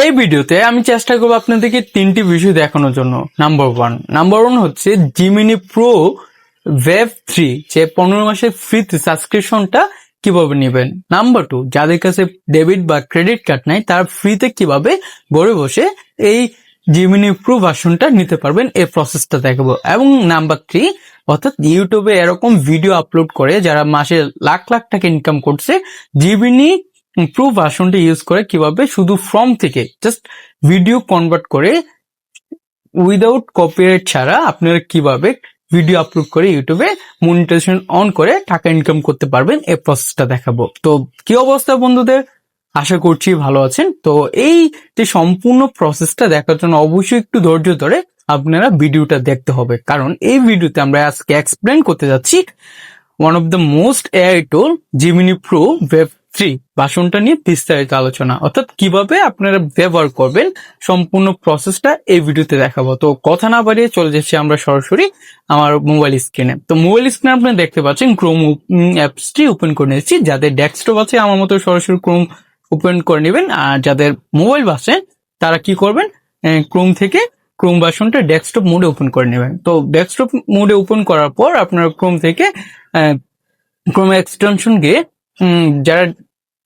এই ভিডিওতে আমি চেষ্টা করব আপনাদেরকে তিনটি বিষয় দেখানোর জন্য। নাম্বার ওয়ান নাম্বার ওয়ান হচ্ছে জিমিনি প্রো ওয়েব থ্রি যে পনেরো মাসের ফ্রিতে সাবস্ক্রিপশনটা কীভাবে নেবেন? নাম্বার টু যাদের কাছে ডেবিট বা ক্রেডিট কার্ড নাই, তার ফ্রিতে কীভাবে ঘরে বসে এই জিমিনি প্রো ভার্সনটা নিতে পারবেন? এই প্রসেসটা দেখাবো। এবং নাম্বার থ্রি অর্থাৎ ইউটিউবে এরকম ভিডিও আপলোড করে, যারা মাসে লাখ লাখ টাকা ইনকাম করছে জিমিনি প্রো ভার্সনটা ইউজ করে কীভাবে? শুধু ফর্ম থেকে জাস্ট ভিডিও কনভার্ট করে উইদাউট কপিরাইট ছাড়া আপনারা কীভাবে ভিডিও আপলোড করে ইউটিউবে মনিটাইজেশন অন করে টাকা ইনকাম করতে পারবেন? এই প্রসেসটা দেখাবো। তো কি অবস্থা বন্ধুদের? আশা করছি ভালো আছেন। তো এই যে সম্পূর্ণ প্রসেসটা দেখার জন্য অবশ্যই একটু ধৈর্য ধরে আপনারা ভিডিওটা দেখতে হবে। কারণ এই ভিডিওতে আমরা আজকে এক্সপ্লেন করতে যাচ্ছি one of the most AI tool Gemini pro web three বাসনটা নিয়ে বিস্তারিত আলোচনা। অর্থাৎ কীভাবে আপনারা ব্যবহার করবেন, সম্পূর্ণ প্রসেসটা এই ভিডিওতে দেখাবো। তো কথা না বাড়িয়ে চলে যাচ্ছি আমরা সরাসরি আমার মোবাইল স্ক্রিনে তো মোবাইল স্ক্রিনে আপনারা দেখতে পাচ্ছেন ক্রোম অ্যাপসটি ওপেন করে নিয়েছি। যাদের ডেস্কটপ আছে, আমার মতো সরাসরি ক্রোম ওপেন করে নেবেন। আর যাদের মোবাইল বাসে তারা কি করবেন ক্রোম থেকে ক্রোম বাসনটা ডেস্কটপ মোডে ওপেন করে নেবেন। তো ডেস্কটপ মোডে ওপেন করার পর আপনার ক্রোম থেকে ক্রোম এক্সটেনশন গিয়ে যারা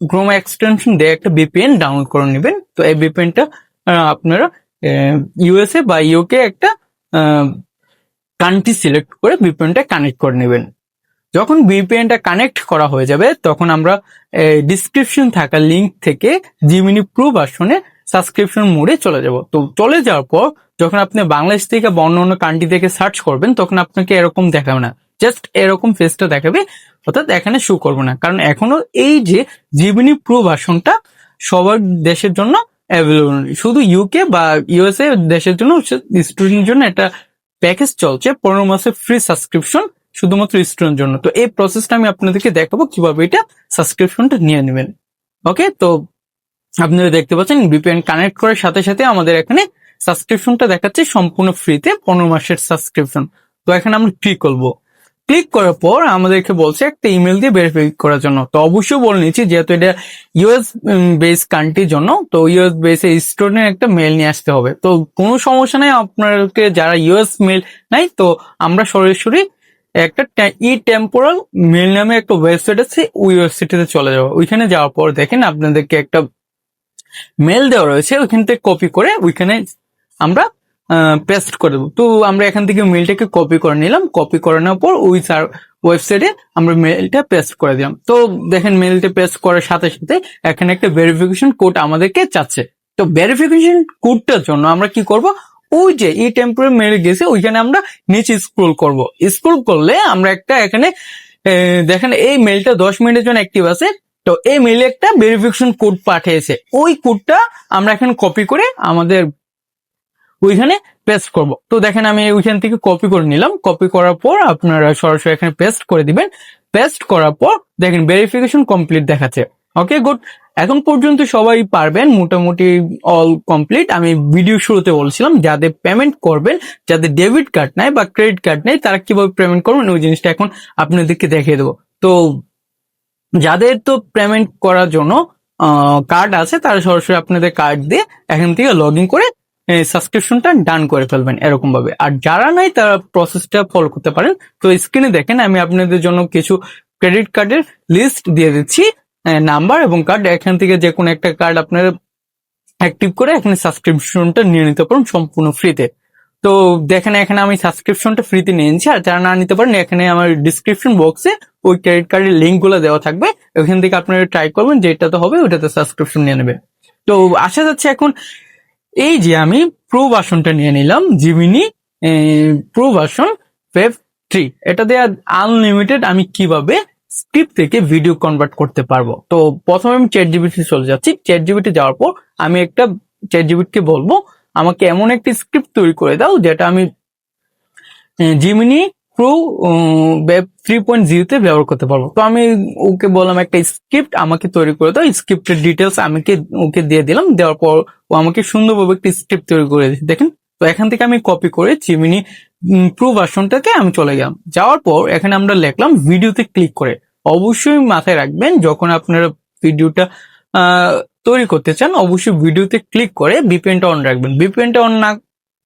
ক্রোম এক্সটেনশন দিয়ে একটা বিপিএন ডাউনলোড করে নেবেন। তো এই বিপিএনটা আপনারা ইউএসএ বা ইউকে একটা কান্ট্রি সিলেক্ট করে বিপিএনটা কানেক্ট করে নেবেন। যখন বিপিএনটা কানেক্ট করা হয়ে যাবে, তখন আমরা ডিসক্রিপশন থাকা লিংক থেকে জিমিনি প্রো ভার্সনে সাবস্ক্রিপশন মোডে চলে যাব। তো চলে যাওয়ার পর, যখন আপনি বাংলাদেশ থেকে বা অন্য অন্য কান্ট্রি থেকে সার্চ করবেন, তখন আপনাকে এরকম দেখাবে না। জাস্ট এরকম ফেসটা দেখাবে, অর্থাৎ এখানে শো করব না। কারণ এখনও এই যে জীবনী প্রো ভার্সনটা সবার দেশের জন্য অ্যাভেলেবল শুধু ইউকে বা ইউএসএ দেশের জন্য স্টুডেন্টের জন্য একটা প্যাকেজ চলছে, পনেরো মাসের ফ্রি সাবস্ক্রিপশন শুধুমাত্র স্টুডেন্ট জন্য। তো এই প্রসেসটা আমি আপনাদেরকে দেখাবো, কীভাবে এটা সাবস্ক্রিপশনটা নিয়ে নেবেন। ওকে তো আপনারা দেখতে পাচ্ছেন বিপিএন কানেক্ট করার সাথে সাথে আমাদের এখানে সাবস্ক্রিপশনটা দেখাচ্ছে সম্পূর্ণ ফ্রিতে পনেরো মাসের সাবস্ক্রিপশন তো এখানে আমরা ক্লিক করব? ক্লিক করার পর আমাদেরকে বলছে একটা ইমেল দিয়ে ভেরিফাই করার জন্য। তো অবশ্যই বলে নিচ্ছি, যেহেতু এটা ইউএস বেস কান্ট্রির জন্য, তো ইউএস বেসে স্টুডেন্ট একটা মেল নিয়ে আসতে হবে। তো কোনো সমস্যা নেই, আপনাদেরকে যারা ইউএস মেল নাই, তো আমরা সরাসরি একটা ই টেম্পোরাল মেল নামে একটা ওয়েবসাইট আছে, ওই ওয়েবসাইটে চলে যাব। ওইখানে যাওয়ার পর দেখেন আপনাদেরকে একটা মেল দেওয়া রয়েছে, ওইখান থেকে কপি করে ওইখানে আমরা পেস্ট করে দেবো। তো আমরা এখান থেকে মেলটাকে কপি করে নিলাম। কপি করে নেওয়ার পর ওই স্যার ওয়েবসাইটে আমরা মেলটা পেস্ট করে দিলাম। তো দেখেন মেলটা পেস্ট করার সাথে সাথে এখানে একটা ভেরিফিকেশন কোড আমাদেরকে চাচ্ছে। তো ভেরিফিকেশন কোডটার জন্য আমরা কি করব? ওই যে এই টেম্পোরারি মেল গেছে, ওইখানে আমরা নিচে স্ক্রোল করব। স্ক্রোল করলে আমরা একটা এখানে দেখেন এই মেলটা দশ মিনিটের জন্য অ্যাক্টিভ আছে। তো এই মেলে একটা ভেরিফিকেশন কোড পাঠিয়েছে। ওই কোডটা আমরা এখন কপি করে আমাদের ওইখানে পেস্ট করব। তো দেখেন আমি ওইখান থেকে কপি করে নিলাম। কপি করার পর আপনারা সরাসরি এখানে পেস্ট করে দিবেন। পেস্ট করার পর দেখেন ভেরিফিকেশন কমপ্লিট দেখাচ্ছে। ওকে গুড এখন পর্যন্ত সবাই পারবেন, মোটামুটি অল কমপ্লিট আমি ভিডিও শুরুতে বলছিলাম যাদের পেমেন্ট করবেন যাদের ডেবিট কার্ড নাই বা ক্রেডিট কার্ড নেই, তারা কীভাবে পেমেন্ট করবেন, ওই জিনিসটা এখন আপনাদেরকে দেখিয়ে দেবো। তো যাদের তো পেমেন্ট করার জন্য কার্ড আছে, তারা সরাসরি আপনাদের কার্ড দিয়ে এখান থেকে লগ করে সাবস্ক্রিপশনটা ডান করে ফেলবেন এরকম ভাবে আর যারা নাই, তারা প্রসেসটা ফলো করতে পারেন। তো স্ক্রিনে দেখেন, আমি আপনাদের জন্য কিছু ক্রেডিট কার্ডের লিস্ট দিয়ে দিচ্ছি নাম্বার এবং কার্ড এখান থেকে যে কোনো একটা কার্ড আপনারা অ্যাক্টিভ করে এখানে সাবস্ক্রিপশনটা নিয়ে নিতে পারেন সম্পূর্ণ ফ্রিতে তো দেখেন, এখানে আমি সাবস্ক্রিপশনটা ফ্রিতে নিয়ে নিচ্ছি আর যারা না নিতে পারেন, এখানে আমার ডিসক্রিপশন বক্সে ওই ক্রেডিট কার্ডের লিঙ্কগুলো দেওয়া থাকবে। ওখান থেকে আপনারা ট্রাই করবেন, যেটাতে হবে ওটাতে সাবস্ক্রিপশন নিয়ে নেবে তো আসা যাচ্ছে এখন এই যে আমি প্রো ভার্সনটা নিয়ে নিলাম Gemini pro version web three এটা দেওয়া আনলিমিটেড আমি কীভাবে স্ক্রিপ্ট থেকে ভিডিও কনভার্ট করতে পারব? তো প্রথমে আমি চ্যাট জিবিটি চলে যাচ্ছি। চ্যাট জিবিটি যাওয়ার পর আমি একটা চ্যাট জিবিটিকে বলব, আমাকে এমন একটি স্ক্রিপ্ট তৈরি করে দাও, যেটা আমি Gemini pro web three point জিরোতে ব্যবহার করতে পারব। তো আমি ওকে বললাম একটা স্ক্রিপ্ট আমাকে তৈরি করে দাও। স্ক্রিপ্টের ডিটেলস আমাকে, ওকে দিয়ে দিলাম। দেওয়ার পর ও আমাকে সুন্দরভাবে একটা স্ক্রিপ্ট তৈরি করে দিয়েছে। দেখেন, তো এখান থেকে আমি কপি করে জিমিনি প্রো ভার্সনটাকে আমি চলে গেলাম। যাওয়ার পর এখানে আমরা লিখলাম ভিডিওতে ক্লিক করে। অবশ্যই মাথায় রাখবেন, যখন আপনারা ভিডিওটা তৈরি করতে চান, অবশ্যই ভিডিওতে ক্লিক করে ভিপিএনটা অন রাখবেন। ভিপিএনটা অন না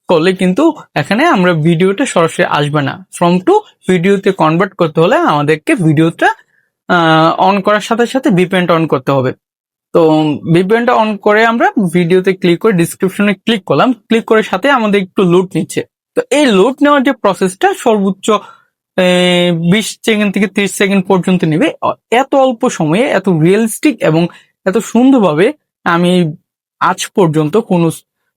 করলে কিন্তু এখানে আমরা ভিডিওটা সরাসরি আসবে না। ফ্রম টু ভিডিওতে কনভার্ট করতে হলে আমাদেরকে ভিডিওটা অন করার সাথে সাথে ভিপিএনটা অন করতে হবে। তো ভিপিএনটা অন করে আমরা ভিডিওতে ক্লিক করে ডিসক্রিপশনে ক্লিক করলাম। ক্লিক করে সাথে আমাদের একটু লোড নিচ্ছে। তো এই লোড নেওয়ার যে প্রসেসটা সর্বোচ্চ বিশ সেকেন্ড থেকে ত্রিশ সেকেন্ড পর্যন্ত নেবে। এত অল্প সময়ে, এত রিয়েলিস্টিক এবং এত সুন্দরভাবে আমি আজ পর্যন্ত কোনো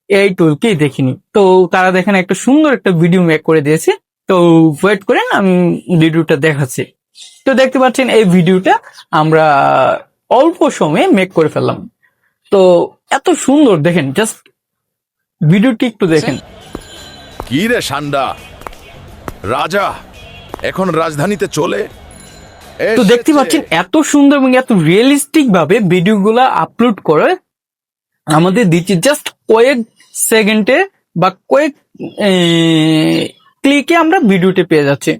এই টুলকেই দেখিনি। তো তারা দেখেন একটা সুন্দর একটা ভিডিও মেক করে দিয়েছে। তো ওয়েট করেন আমি ভিডিওটা দেখাচ্ছি। তো দেখতে পাচ্ছেন এই ভিডিওটা আমরা অল্প সময়ে মেক করে ফেললাম। তো এত সুন্দর দেখেন জাস্ট ভিডিওটি একটু দেখেন। কি রে সান্ডা? রাজা এখন রাজধানীতে চলে? তো দেখতে পাচ্ছেন এত সুন্দর এবং এত রিয়েলিস্টিক ভাবে ভিডিওগুলো আপলোড করে আমাদের দিচ্ছে জাস্ট কয়েক সেকেন্ডে বা কয়েক ক্লিকে আমরা ভিডিওটি পেয়ে যাচ্ছি।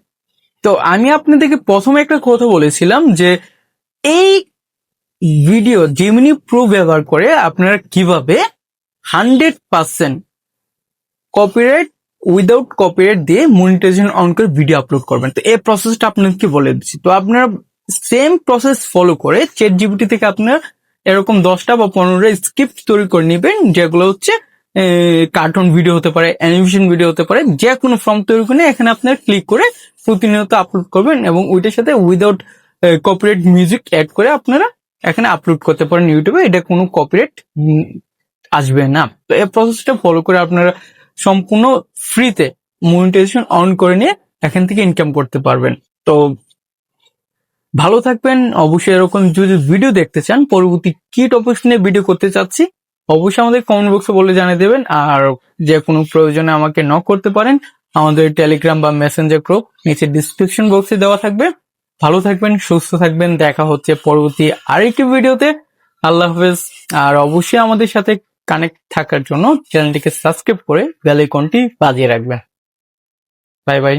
তো আমি আপনাদেরকে প্রথমে একটা কথা বলেছিলাম যে, এই ভিডিও জেমিনি প্রো ব্যবহার করে আপনারা কীভাবে hundred percent copyright without copyright দিয়ে মনিটাইজেশন অন করে ভিডিও আপলোড করবেন। তো এই প্রসেসটা আপনাদেরকে বলে দিচ্ছি? তো আপনারা সেম প্রসেস ফলো করে চেট জিবিটি থেকে আপনারা এরকম দশটা বা পনেরোটা স্ক্রিপ্ট তৈরি করে নেবেন, যেগুলো হচ্ছে কার্টুন ভিডিও হতে পারে অ্যানিমেশন ভিডিও হতে পারে যে কোনো ফর্ম তৈরি করে এখানে আপনারা ক্লিক করে প্রতিনিয়ত আপলোড করবেন এবং ওইটার সাথে উইদাউট কপিরাইট মিউজিক অ্যাড করে আপনারা এখানে আপলোড করতে পারেন ইউটিউবে এটা কোনো কপিরাইট আসবে না। তো এই প্রসেসটা ফলো করে আপনারা সম্পূর্ণ ফ্রিতে মনিটাইজেশন অন করে নিয়ে এখান থেকে ইনকাম করতে পারবেন। তো ভালো থাকবেন, অবশ্যই এরকম যদি ভিডিও দেখতে চান, পরবর্তী কি টপিক নিয়ে ভিডিও করতে চাচ্ছি অবশ্যই আমাদের কমেন্ট বক্সে বলে জানিয়ে দেবেন। আর যে কোনো প্রয়োজনে আমাকে নক করতে পারেন, আমাদের টেলিগ্রাম বা মেসেঞ্জার গ্রুপ নিচে ডিসক্রিপশন বক্সে দেওয়া থাকবে। ভালো থাকবেন, সুস্থ থাকবেন, দেখা হচ্ছে পরবর্তী আরেকটি ভিডিওতে। আল্লাহ হাফেজ। আর অবশ্যই আমাদের সাথে কানেক্ট থাকার জন্য চ্যানেলটিকে সাবস্ক্রাইব করে বেল আইকনটি বাজিয়ে রাখবেন। Bye bye